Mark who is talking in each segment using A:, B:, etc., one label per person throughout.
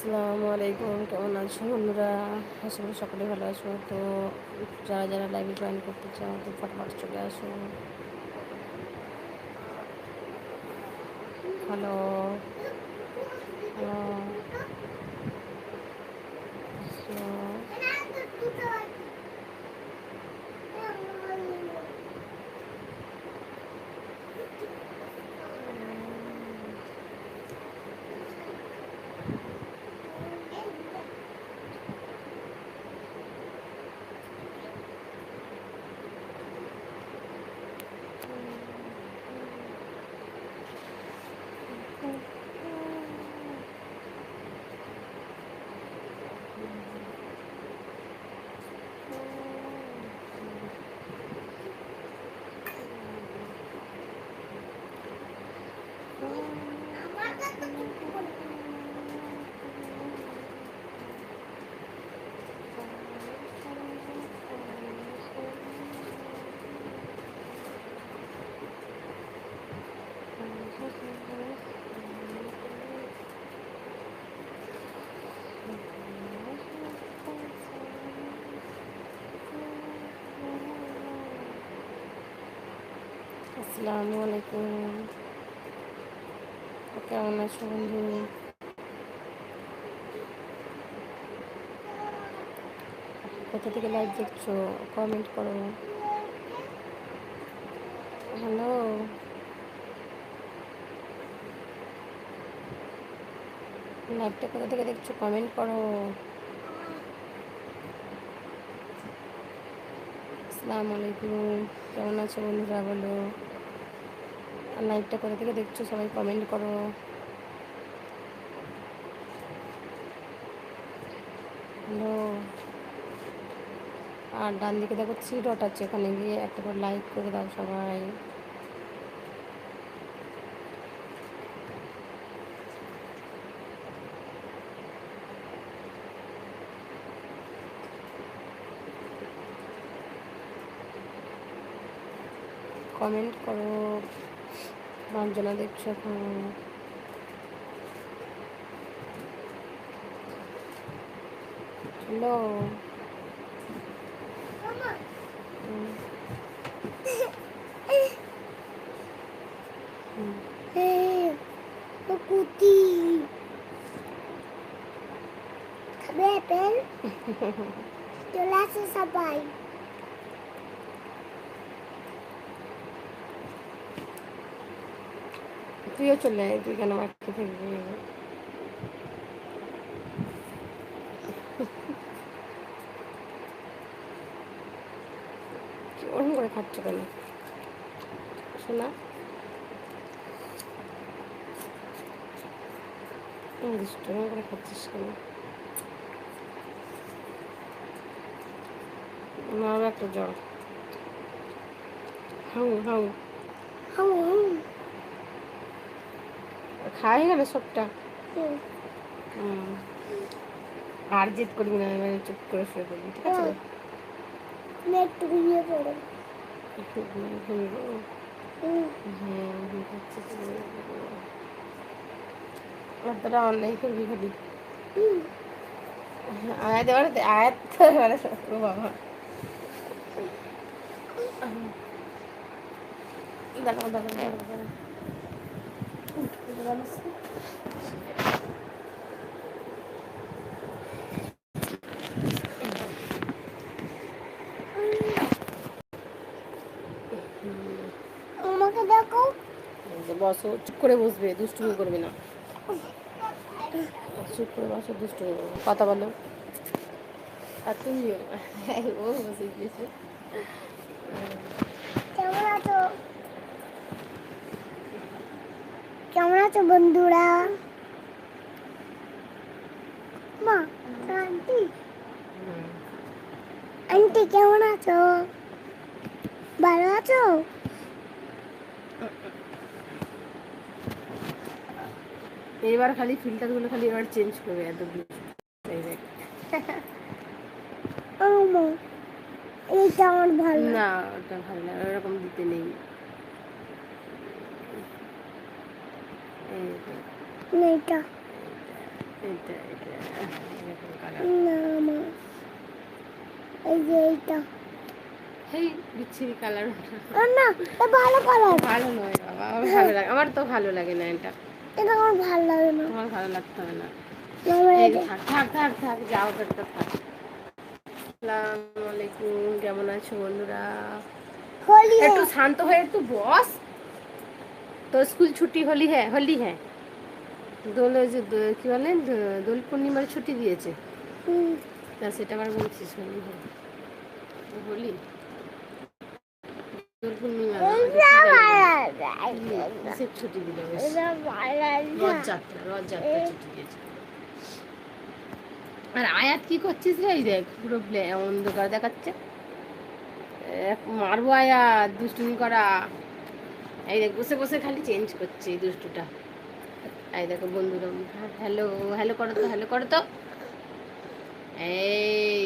A: আসসালামু আলাইকুম, কেমন আছো বন্ধুরা? আশা সকলে ভালো আছো। তো যারা যারা লাইভে জয়েন করতে চাও, তো ফটোফট চলে আসো। হ্যালো হ্যালো আসসালামু আলাইকুম। কেমন আছো বন্ধু? কোথা থেকে লাইভ দেখছ? কমেন্ট করো। হ্যালো লাইভটা কোথা থেকে দেখছ? কমেন্ট করো। আসসালামু আলাইকুম। কেমন আছো বন্ধুরা? বলো। আর লাইভটা কোথা থেকে দেখছ, সবাই কমেন্ট করো। হ্যালো। আর ডান দিকে দেখো থ্রি ডট আছে ওখানে গিয়ে, একটা করে লাইক করে দাও সবাই। কমেন্ট করো। রঞ্জনা দেখছ এখন হ্যালো
B: কুতি খাবে আপেল চলে আসে সবাই
A: তুইও চলে আয়, তুই কেন বাড়িতে থাকবি? ওরকম করে খাচ্ছ কেন? শোনা। দুষ্ট ওরকম করে খাচ্ছিস কেন? আমারও একটা জ্বর। হাউ। How
B: how. হাউ
A: খাই গেল সবটা। আর জেদ করবি না এবারে চুপ করে শুয়ে পড়বি ঠিক আছে?
B: একটু ঘুমিয়ে পড়ো।
A: একটু ঘুমিয়ে ঘুমিয়ে। হ্যাঁ। অতটা অন্যায় করবি খালি?
B: হুম।
A: আয়াত এবারে দে- আয়াত তো ও বাবা। দাঁড়াও দাঁড়াও।
B: আমাকে দেখো।
A: বসো চুপ করে বসবে দুষ্টুমি করবে না। চুপ করে বসো দুষ্টুমি করবে কথা বলো আর তুমিও। হ্যাঁ, ও বসে গিয়েছে
B: কেমন আছো কেমন আছো বন্ধুরা? মা আন্টি। আন্টি কেমন আছো? ভালো আছো?
A: এবার খালি ফিল্টারগুলো খালি এবার চেঞ্জ করবে এত দুষ্টু।
B: ও মা এইটা আমার ভালো
A: না ওটা ভালো না ওরকম দিতে নেই। এটা এটা এরকম কালার
B: না মা এই যে এইটা
A: হেই বিচ্ছিরি কালার
B: না এটা ভালো কালার
A: ভালো নয় বাবা আমার ভালো লাগে আমার তো ভালো লাগে না এটা
B: এটা আমার ভালো লাগে না
A: তোমার ভালো লাগতে হবে না থাক থাক থাক থাক যাও একটা থাক আসসালামু আলাইকুম কেমন আছো বন্ধুরা একটু শান্ত হয়ে একটু বস তো স্কুল ছুটি হলি হ্যাঁ হলি হ্যাঁ। দোল ওই যে দো- কি বলেন দো- দোল পূর্ণিমার ছুটি দিয়েছে। না সেটা আবার বলছিস হলি হ্যাঁ। হোলি। দোল পূর্ণিমা ছুটি দিল। রথযাত্রা রথযাত্রা ছুটি দিয়েছে। আর আয়াত কি করছিস রে? এই দেখ পুরো ব্লে- অন্ধকার দেখাচ্ছে। মারবো আয়াত দুষ্টুমি করা। এই দেখ, বসে বসে খালি চেঞ্জ করছে দুষ্টুটা। এই দেখো বন্ধুরা, হ্যালো হ্যালো করো তো, হ্যালো করো তো। এই।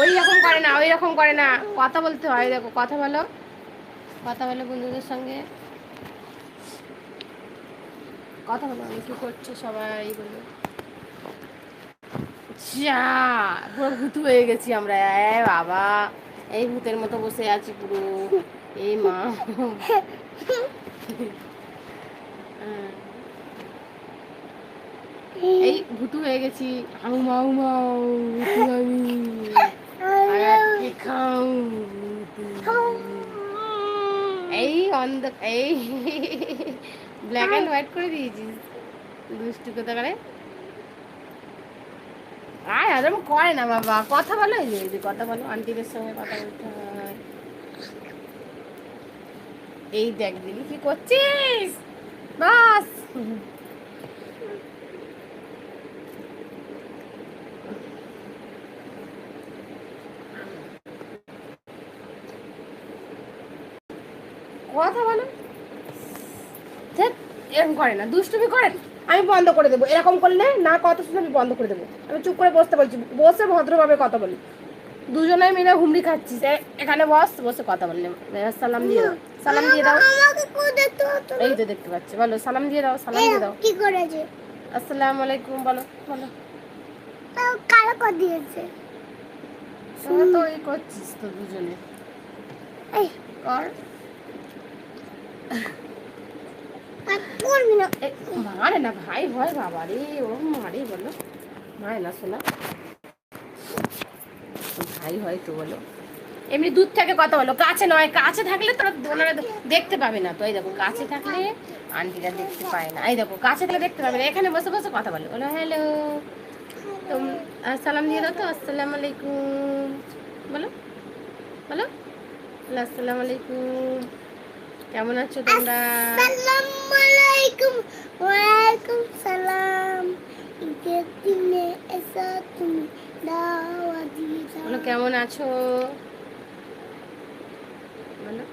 A: ওই রকম করে না, ওই রকম করে না। কথা বলতে হয়, দেখো, কথা বলো। কথা বলো বন্ধুদের সঙ্গে। কথা বলো, আমি কি করছ সবাই বলো। যা পুরো ভূত হয়ে গেছি আমরা। এ বাবা এই ভূতের মতো বসে আছি পুরো। এই মা। এই ভূতু হয়ে গেছি। হাউ মাউ মাউ এই অন্ধ এই ব্ল্যাক অ্যান্ড হোয়াইট করে দিয়েছিস। দুষ্টু কোথা করে আদম করে না বাবা। কথা বলো কথা বলো আন্টিদের সঙ্গে কথা বলতে এই দেখ, দিদি কি করছিস? বাস। কথা বলো। এরকম করে না, দুষ্টুমি করেন আমি বন্ধ করে দেবো। এরকম করলে না কথা শুনে আমি বন্ধ করে দেবো। আমি চুপ করে বসতে বলছি। বসে ভদ্রভাবে কথা বলি। দুজনে মিলে হুমড়ি খাচ্ছিস এ- এখানে বস বসে কথা বললে। সালাম দিয়ে দাও। সালাম দিয়ে দাও। এই তো দেখতে পাচ্ছি। বলো সালাম দিয়ে দাও সালাম দিয়ে দাও।
B: কি করেছে?
A: আসসালামু আলাইকুম বলো বলো।
B: কালো করে দিয়েছে।
A: তোরা তো এই করছিস তো দুজনে।
B: এই।
A: কর। মারে না ভাই, ভয় বাবা রে ওরকম মারে বলো। মারে না শোনা। ভাই হয় তো বলো। এমনি দূর থেকে কথা বলো, কাছে নয়, কাছে থাকলে তোরা ওনারা দেখতে পাবে না। তো এই দেখো, কাছে থাকলে আন্টিরা দেখতে পায় না। এই দেখো, কাছে থাকলে দেখতে পাবে না। এখানে বসে বসে কথা বলো। বলো হ্যালো তো সালাম দিয়ে দাও তো। আসসালামু আলাইকুম। বলো। বলো, আসসালামু আলাইকুম। কেমন আছো তোমরা?
B: আসসালামু আলাইকুম ওয়ালাইকুম সালাম। ঈদের দিনে এসো তুমি দাওয়া দিয়ে
A: বলো কেমন আছো? বলো।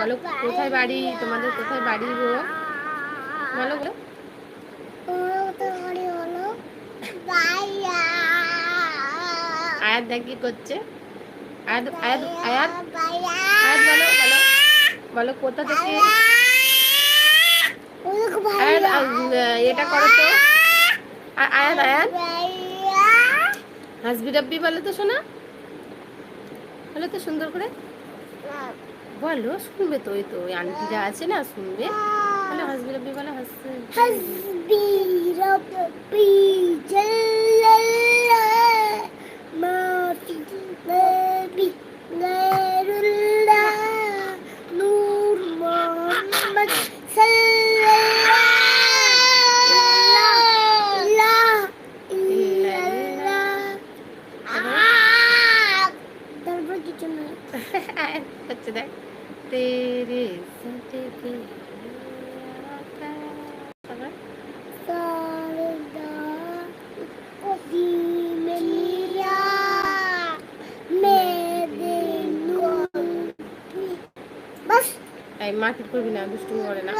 A: বলো কোথায় বাড়ি? তোমাদের কোথায় বাড়ি গো? বলো বলো। আয়াত দেখ কি করছে। আয়াত আয়াত আয়াত। আয়াত বলো বলো। বলো কোথা থেকে? এটা করো তো। আয়ান
B: আয়ান
A: হাসবি রাব্বি বলো তো শোনা। বলো তো সুন্দর করে। বলো শুনবে তো ওই তো আন্টিরা আছে না শুনবে। বলো হাসবি রাব্বি বলো হাসবি
B: রাব্বি
A: হচ্ছে দেখ তেরে সাথে এই মারপিট করবি না দুষ্টুমি করে না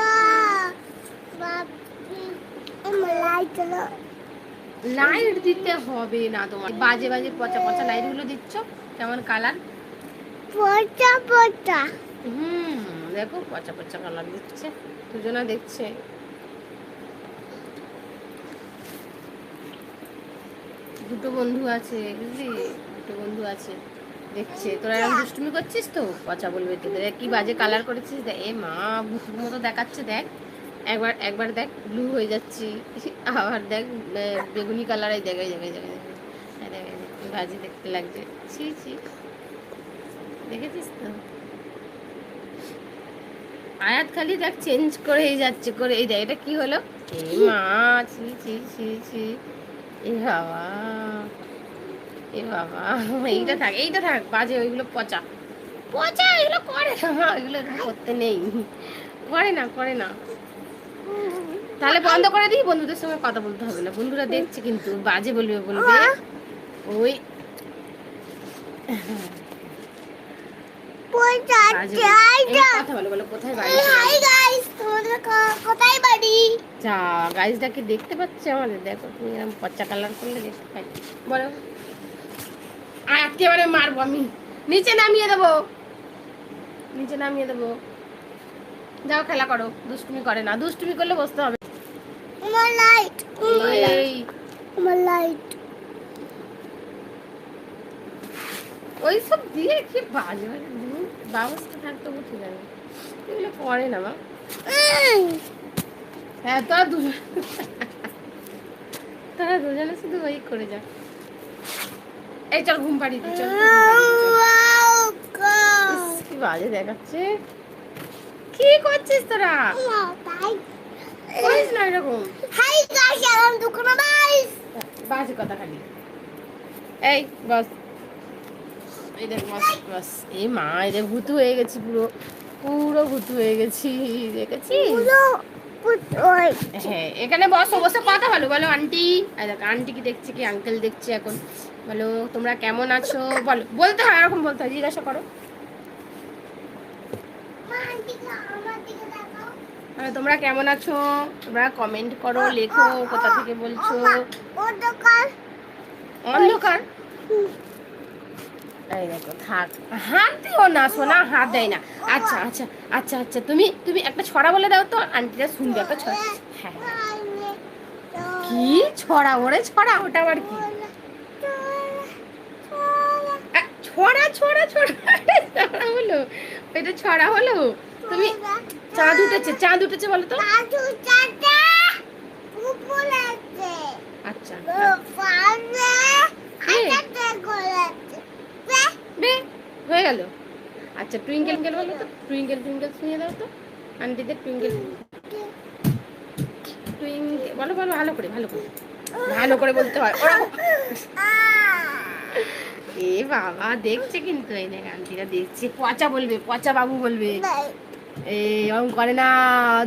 B: লাইট
A: দিতে হবে না তোমার। বাজে বাজে পচা পচা লাইটগুলো দিচ্ছ, কেমন কালার
B: পচা পচা
A: হুম দেখো পচা পচা কালার দিচ্ছে দুজনা দেখছে দুটো বন্ধু আছে বুঝলি দুটো বন্ধু আছে দেখছে তোরা এরকম দুষ্টুমি করছিস তো পচা বলবে তোদের কি বাজে কালার করেছিস দেখ এ মা ভুতুর মতো দেখাচ্ছে দেখ একবার একবার দেখ ব্লু হয়ে যাচ্ছি আবার দেখ বেগুনি কালার এই দেখ এই দেখ এই দেখ, এই দেখ, এই দেখ, এই দেখ, কি বাজে দেখতে লাগছে ছি ছি দেখেছিস তো? আয়াত খালি দেখ চেঞ্জ করেই যাচ্ছে করে এই দেখ এটা কি হলো? মা ছি ছি ছি ছি। এ বাবা এ বাবা। এইটা থাক এইটা থাক বাজে ওইগুলো পচা। পচা এগুলো করে না মা এগুলো করতে নেই। করে না করে না। তাহলে বন্ধ করে দিই বন্ধুদের সঙ্গে কথা বলতে হবে না। বন্ধুরা দেখছে কিন্তু বাজে বলবে বলবে। ওই যা গাইজটাকে দেখতে পাচ্ছে আমাদের দেখো তুমি এরকম পচা কালার করলে দেখতে পাই। বলো। একেবারে মারবো আমি। নিচে নামিয়ে দেবো। নিচে নামিয়ে দেবো। যাও খেলা করো। দুষ্টুমি করে না। দুষ্টুমি করলে বসতে হবে।
B: আমার লাইট আমার লাইট
A: ওই সব দিয়ে কি বাজে। ব্যবস্থা থাকতে বুঝে যাবে এগুলো করে না মা। হ্যাঁ তোরা দুজন তোরা দুজনে শুধু ওই করে যা এই চল ঘুম দিই চল কি বাজে দেখাচ্ছে। কি করছিস তোরা? করিস না এরকম।
B: হাই গাইস দোকানে
A: বাজে কথা খালি। এই বস। এই দেখ বস এই মা এই দেখ ভূতু হয়ে গেছি পুরো পুরো ভূতু হয়ে গেছি দেখেছিস হ্যাঁ এখানে বসো বসে কথা বলো বলো আন্টি। দেখ আন্টি কি দেখছে কি আঙ্কেল দেখছে এখন? বলো তোমরা কেমন আছো? বলো বলতে হয় এরকম বলতে হয় জিজ্ঞাসা করো। তোমরা কেমন আছো? তোমরা কমেন্ট করো লেখো কোথা থেকে বলছো?
B: দোকান
A: অন্ধকার। এই দেখো, থাক। হাত দিও না, সোনা, হাত দেয় না। আচ্ছা আচ্ছা আচ্ছা আচ্ছা তুমি তুমি একটা ছড়া বলে দাও তো, আন্টিরা শুনবে একটা ছড়া। হ্যাঁ। কি ছড়া ওরে ছড়া, ওটা আবার কি? ছড়া ছড়া ছড়া হলো। এটা ছড়া হলো? তুমি চাঁদ উঠেছে চাঁদ উঠেছে বলো তো
B: কাজু চাটা উপর আছে
A: আচ্ছা
B: ও পাবে আটাতে করেছে
A: বে হয়ে গেল আচ্ছা টুইঙ্কেল টুইঙ্কেল বলো তো। টুইঙ্কেল টুইঙ্কেল শুনিয়ে দাও তো। আন্টিদের টুইঙ্কেল টুইঙ্কেল বলো বলো, ভালো করে ভালো করে। ভালো করে বলতে হয়। ওরকম এ বাবা, দেখছে কিন্তু এই দেখ আন্টিরা দেখছে। পচা বলবে, পচা বাবু বলবে। এই এরকম করে না,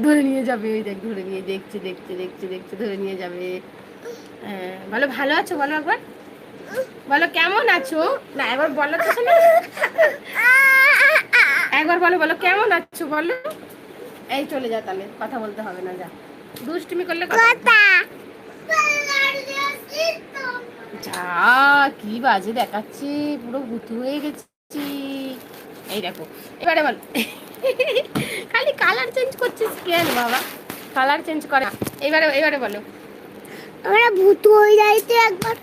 A: ধরে নিয়ে যাবে। ওই দেখ, ধরে নিয়ে, দেখছে দেখছে দেখছে দেখছে, ধরে নিয়ে যাবে। বলো, ভালো আছো? বলো একবার। বলো, কেমন আছো? না একবার বলো তো শোনো। একবার বলো বলো কেমন আছো বলো? এই চলে যা তাহলে কথা বলতে হবে না যা। দুষ্টুমি করলে কথা যা কি বাজে দেখাচ্ছে পুরো ভুতু হয়ে গেছি। এই দেখো এবারে বল। খালি কালার চেঞ্জ করছিস কেন বাবা? কালার চেঞ্জ করে এবারে এবারে বলো।
B: আমরা ভূত হয়ে যাইতে একবার।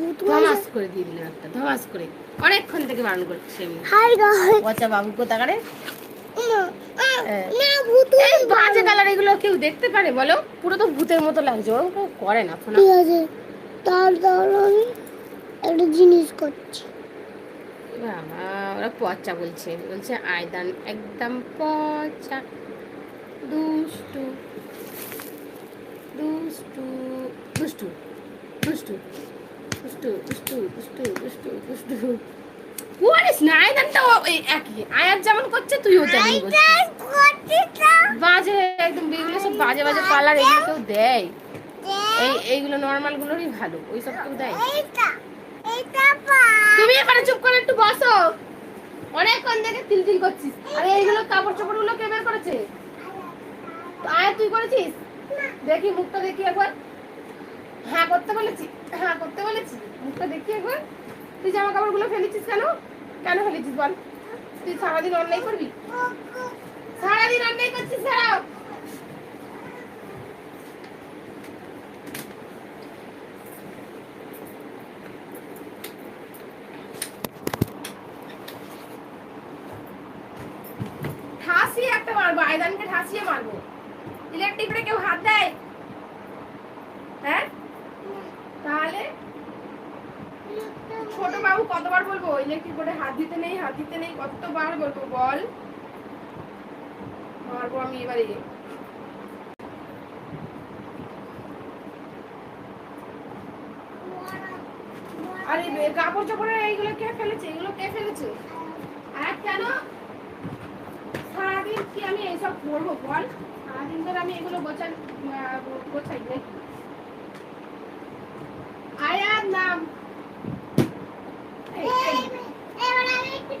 B: ভূত
A: ধমাস করে দিয়ে দিলাম একটা ধমাস করে। অনেকক্ষণ থেকে বারণ করছি আমি।
B: হাই গাইস
A: পচা বাবু কোথাকারে? হ্যাঁ।
B: না ভূত
A: এই বাজে কালার এগুলো কেউ দেখতে পারে বলো? পুরো তো ভূতের মতো লাগছে ওরকম কেউ করে না শোনা।
B: ঠিক আছে তার তাহলে আমি একটা জিনিস করছি।
A: বাবা ওরা পচা বলছে বলছে আয়দান একদম পচা। দুষ্টু দুষ্টু দুষ্টু দুষ্টু। দুষ্টু দুষ্টু দুষ্টু দুষ্টু দুষ্টু। করিস না আয়দানটা একই। আয়াত যেমন করছে তুইও তেমন করছিস।
B: করছি তো।
A: বাজে একদম এগুলো সব বাজে বাজে কালার এগুলো কেউ দেয়। এই এইগুলো নর্মাল গুলোরই ভালো ওই সব কেউ দেয় তুমি চুপ করে একটু বসো। অনেকক্ষণ থেকে তিল তিল করছিস। আরে এইগুলো কাপড় চোপড়গুলো কে বের করেছে? আয়া তুই করেছিস? দেখি মুখটা দেখি একবার। হ্যাঁ করতে বলেছি। হ্যাঁ করতে বলেছি। মুখটা দেখি একবার। তুই জামা কাপড়গুলো ফেলেছিস কেন? কেন ফেলেছিস বল? তুই সারাদিন অন্যায় করবি? সারাদিন অন্যায় করছিস সারাও ঠাসিয়ে একটা মারবো, আয়দানকে ঠাসিয়ে মারবো। ইলেকট্রিকে কেউ হাত দেয় হ্যাঁ তাহলে ছোট বাবু কতবার বলব? ইলেকট্রিক বোর্ডে হাত দিতে নেই, হাত দিতে নেই, কতবার বলব বল? মারবো আমি এবারে। আরে, কাপড় এইগুলো কে ফেলেছে? এগুলো কে ফেলেছে? আর কেন? সারাদিন কি আমি এইসব করব বল? সারাদিন ধরে আমি এগুলো গোছাই গোছাই নাকি? আয়ার নাম এই, এই,
B: এবার আমি একটু কিছু খাই
A: ঘুমা তোকে এসে ভাত চাইছো আপেল খাচ্ছো এবারে ঘুমিয়ে পড়ো। আর নয়। অনেকক্ষণ ধরে বারণ করছি এগুলো করিস না